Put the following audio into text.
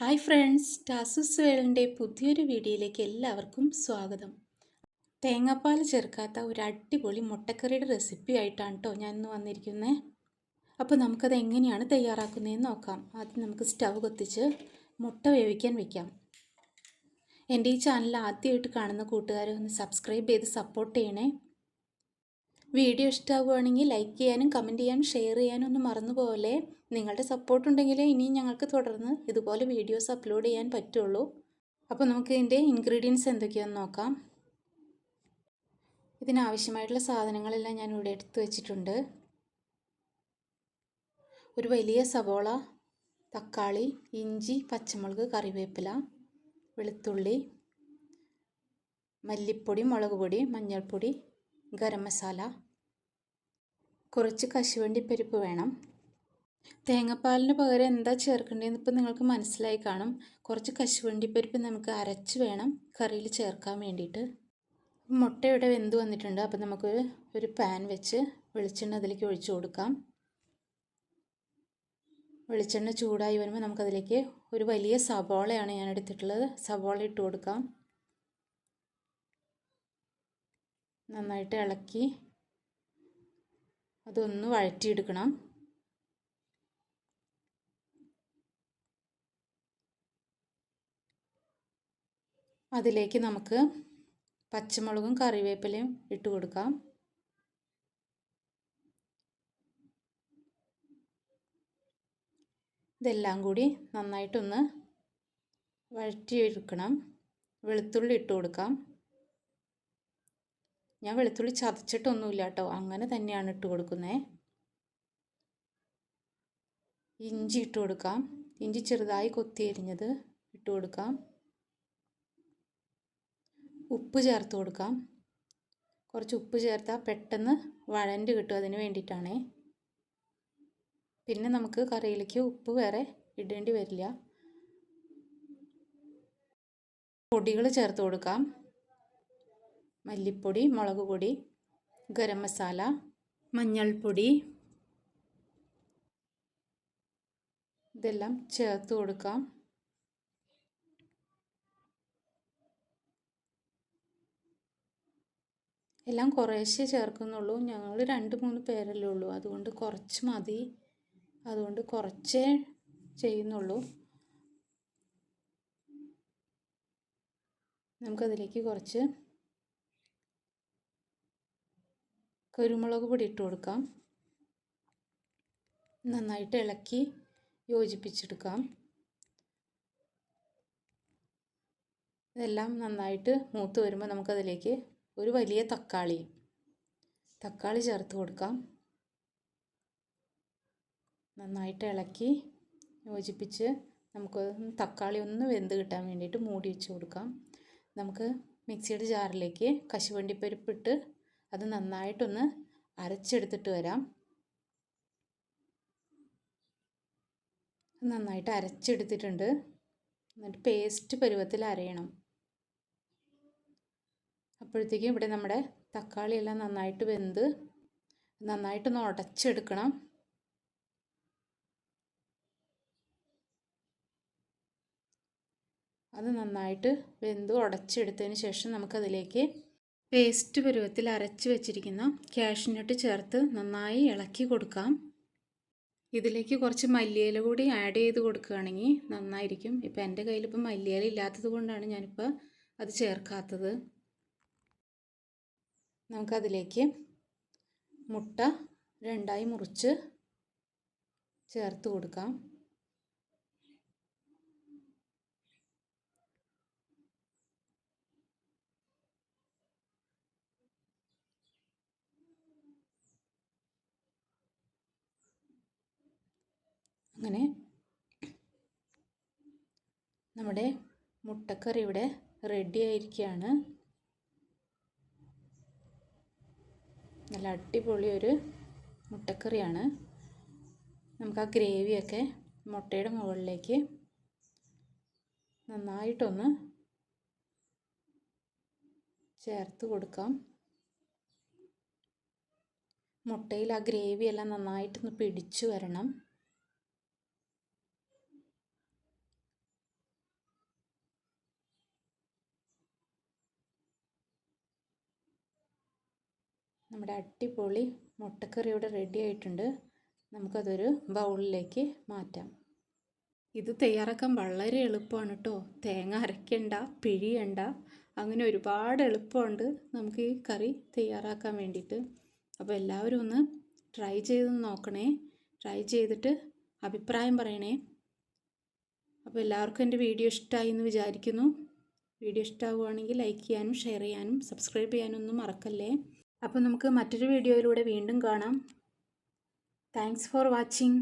Hi friends ടാസുസ് വേളിന്റെ പുതിയൊരു വീഡിയോയിലേക്ക് എല്ലാവർക്കും സ്വാഗതം. തേങ്ങാപ്പാൽ ചേർക്കാത്ത ഒരു അടിപൊളി മുട്ടക്കറിയുടെ റെസിപ്പി ആയിട്ടാണ് കേട്ടോ ഞാൻ ഇന്ന് വന്നിരിക്കുന്നത് അപ്പോൾ നമുക്കത് എങ്ങനെയാണ് തയ്യാറാക്കുന്നതെന്ന് നോക്കാം. ആദ്യം നമുക്ക് സ്റ്റവ് കത്തിച്ച് മുട്ട വേവിക്കാൻ വെക്കാം. എന്റെ ഈ ചാനൽ ആദ്യമായിട്ട് കാണുന്ന കൂട്ടുകാരെ ഒന്ന് സബ്സ്ക്രൈബ് ചെയ്ത് സപ്പോർട്ട് ചെയ്യണേ. വീഡിയോ ഇഷ്ടമാവുകയാണെങ്കിൽ ലൈക്ക് ചെയ്യാനും കമന്റ് ചെയ്യാനും ഷെയർ ചെയ്യാനും ഒന്നും മറന്നുപോലെ നിങ്ങളുടെ സപ്പോർട്ട് ഉണ്ടെങ്കിലേ ഇനിയും ഞങ്ങൾക്ക് തുടർന്ന് ഇതുപോലെ വീഡിയോസ് അപ്ലോഡ് ചെയ്യാൻ പറ്റുള്ളൂ. അപ്പോൾ നമുക്ക് ഇതിന്റെ ഇൻഗ്രീഡിയൻസ് എന്തൊക്കെയാണെന്ന് നോക്കാം. ഇതിനാവശ്യമായിട്ടുള്ള സാധനങ്ങളെല്ലാം ഞാൻ ഇവിടെ എടുത്തു വെച്ചിട്ടുണ്ട്. ഒരു വലിയ സവോള തക്കാളി ഇഞ്ചി പച്ചമുളക് കറിവേപ്പില വെളുത്തുള്ളി മല്ലിപ്പൊടി മുളക് പൊടി മഞ്ഞൾപ്പൊടി ഗരം മസാല കുറച്ച് കശുവണ്ടി പരിപ്പ് വേണം. തേങ്ങാപ്പാലിന് പകരം എന്താ ചേർക്കേണ്ടതെന്ന് ഇപ്പം നിങ്ങൾക്ക് മനസ്സിലായി കാണും. കുറച്ച് കശുവണ്ടി പരിപ്പ് നമുക്ക് അരച്ച് വേണം കറിയിൽ ചേർക്കാൻ വേണ്ടിയിട്ട്. മുട്ട ഇവിടെ വെന്ത് വന്നിട്ടുണ്ട്. അപ്പം നമുക്ക് ഒരു പാൻ വെച്ച് വെളിച്ചെണ്ണ അതിലേക്ക് ഒഴിച്ചു കൊടുക്കാം. വെളിച്ചെണ്ണ ചൂടായി വരുമ്പോൾ നമുക്കതിലേക്ക് ഒരു വലിയ സവാളയാണ് ഞാൻ എടുത്തിട്ടുള്ളത്. സവോള ഇട്ട് കൊടുക്കാം. നന്നായിട്ട് ഇളക്കി അതൊന്ന് വഴറ്റിയെടുക്കണം. അതിലേക്ക് നമുക്ക് പച്ചമുളകും കറിവേപ്പിലയും ഇട്ട് കൊടുക്കാം. ഇതെല്ലാം കൂടി നന്നായിട്ടൊന്ന് വഴറ്റിയെടുക്കണം. വെളുത്തുള്ളി ഇട്ട് കൊടുക്കാം. ഞാൻ വെളുത്തുള്ളി ചതച്ചിട്ടൊന്നുമില്ല കേട്ടോ അങ്ങനെ തന്നെയാണ് ഇട്ട് കൊടുക്കുന്നത് ഇഞ്ചി ഇട്ട് കൊടുക്കാം. ഇഞ്ചി ചെറുതായി കൊത്തി എരിഞ്ഞത് ഇട്ട് കൊടുക്കാം. ഉപ്പ് ചേർത്ത് കൊടുക്കാം. കുറച്ച് ഉപ്പ് ചേർത്താൽ പെട്ടെന്ന് വഴണ്ട് കിട്ടും അതിന് വേണ്ടിയിട്ടാണേ. പിന്നെ നമുക്ക് കറിയിലേക്ക് ഉപ്പ് വേറെ ഇടേണ്ടി വരില്ല. പൊടികൾ ചേർത്ത് കൊടുക്കാം. മല്ലിപ്പൊടി മുളക് പൊടി ഗരം മസാല മഞ്ഞൾപ്പൊടി. ഇതെല്ലാം ചേർത്ത് കൊടുക്കാം എല്ലാം കുറേശ്ശെ ചേർക്കുന്നുള്ളൂ. ഞങ്ങൾ രണ്ട് മൂന്ന് പേരല്ലേ ഉള്ളൂ. അതുകൊണ്ട് കുറച്ച് മതി. അതുകൊണ്ട് കുറച്ചേ ചെയ്യുന്നുള്ളൂ. നമുക്കതിലേക്ക് കുറച്ച് കുരുമുളക് പൊടി ഇട്ട് കൊടുക്കാം. നന്നായിട്ട് ഇളക്കി യോജിപ്പിച്ചെടുക്കാം. ഇതെല്ലാം നന്നായിട്ട് മൂത്ത് വരുമ്പോൾ നമുക്കതിലേക്ക് ഒരു വലിയ തക്കാളി തക്കാളി ചേർത്ത് കൊടുക്കാം. നന്നായിട്ട് ഇളക്കി യോജിപ്പിച്ച് നമുക്ക് തക്കാളി ഒന്ന് വെന്ത് കിട്ടാൻ വേണ്ടിയിട്ട് മൂടി വെച്ച് കൊടുക്കാം. നമുക്ക് മിക്സിയുടെ ജാറിലേക്ക് കശുവണ്ടിപ്പരിപ്പിട്ട് അത് നന്നായിട്ടൊന്ന് അരച്ചെടുത്തിട്ട് വരാം. നന്നായിട്ട് അരച്ചെടുത്തിട്ടുണ്ട്. എന്നിട്ട് പേസ്റ്റ് പരുവത്തിൽ അരയണം. അപ്പോഴത്തേക്കും ഇവിടെ നമ്മുടെ തക്കാളി എല്ലാം നന്നായിട്ട് വെന്ത് നന്നായിട്ടൊന്ന് ഉടച്ചെടുക്കണം. അത് നന്നായിട്ട് വെന്ത് ഉടച്ചെടുത്തതിന് ശേഷം നമുക്കതിലേക്ക് പേസ്റ്റ് പരുവത്തിൽ അരച്ച് വെച്ചിരിക്കുന്ന കാഷ്നട്ട് ചേർത്ത് നന്നായി ഇളക്കി കൊടുക്കാം. ഇതിലേക്ക് കുറച്ച് മല്ലിയില കൂടി ആഡ് ചെയ്ത് കൊടുക്കുകയാണെങ്കിൽ നന്നായിരിക്കും. ഇപ്പം എന്റെ കയ്യിലിപ്പോൾ മല്ലിയില ഇല്ലാത്തത് കൊണ്ടാണ് ഞാനിപ്പോൾ അത് ചേർക്കാത്തത്. നമുക്കതിലേക്ക് മുട്ട രണ്ടായി മുറിച്ച് ചേർത്ത് കൊടുക്കാം. അങ്ങനെ നമ്മുടെ മുട്ടക്കറി ഇവിടെ റെഡി ആയിരിക്കുകയാണ് നല്ല അടിപൊളി ഒരു മുട്ടക്കറിയാണ്. നമുക്ക് ആ ഗ്രേവിയൊക്കെ മുട്ടയുടെ മുകളിലേക്ക് നന്നായിട്ടൊന്ന് ചേർത്ത് കൊടുക്കാം. മുട്ടയിൽ ആ ഗ്രേവി എല്ലാം നന്നായിട്ടൊന്ന് പിടിച്ചു വരണം. നമ്മുടെ അടിപൊളി മുട്ടക്കറി ഇവിടെ റെഡി ആയിട്ടുണ്ട്. നമുക്കതൊരു ബൗളിലേക്ക് മാറ്റാം. ഇത് തയ്യാറാക്കാൻ വളരെ എളുപ്പമാണ് കേട്ടോ തേങ്ങ അരയ്ക്കണ്ട പിഴിയണ്ട അങ്ങനെ ഒരുപാട് എളുപ്പമുണ്ട് നമുക്ക് ഈ കറി തയ്യാറാക്കാൻ വേണ്ടിയിട്ട്. അപ്പോൾ എല്ലാവരും ഒന്ന് ട്രൈ ചെയ്ത് നോക്കണേ. ട്രൈ ചെയ്തിട്ട് അഭിപ്രായം പറയണേ. അപ്പോൾ എല്ലാവർക്കും എന്റെ വീഡിയോ ഇഷ്ടമായി എന്ന് വിചാരിക്കുന്നു. വീഡിയോ ഇഷ്ടമാവുകയാണെങ്കിൽ ലൈക്ക് ചെയ്യാനും ഷെയർ ചെയ്യാനും സബ്സ്ക്രൈബ് ചെയ്യാനും ഒന്നും മറക്കല്ലേ? അപ്പോൾ നമുക്ക് മറ്റൊരു വീഡിയോയിലൂടെ വീണ്ടും കാണാം. Thanks for watching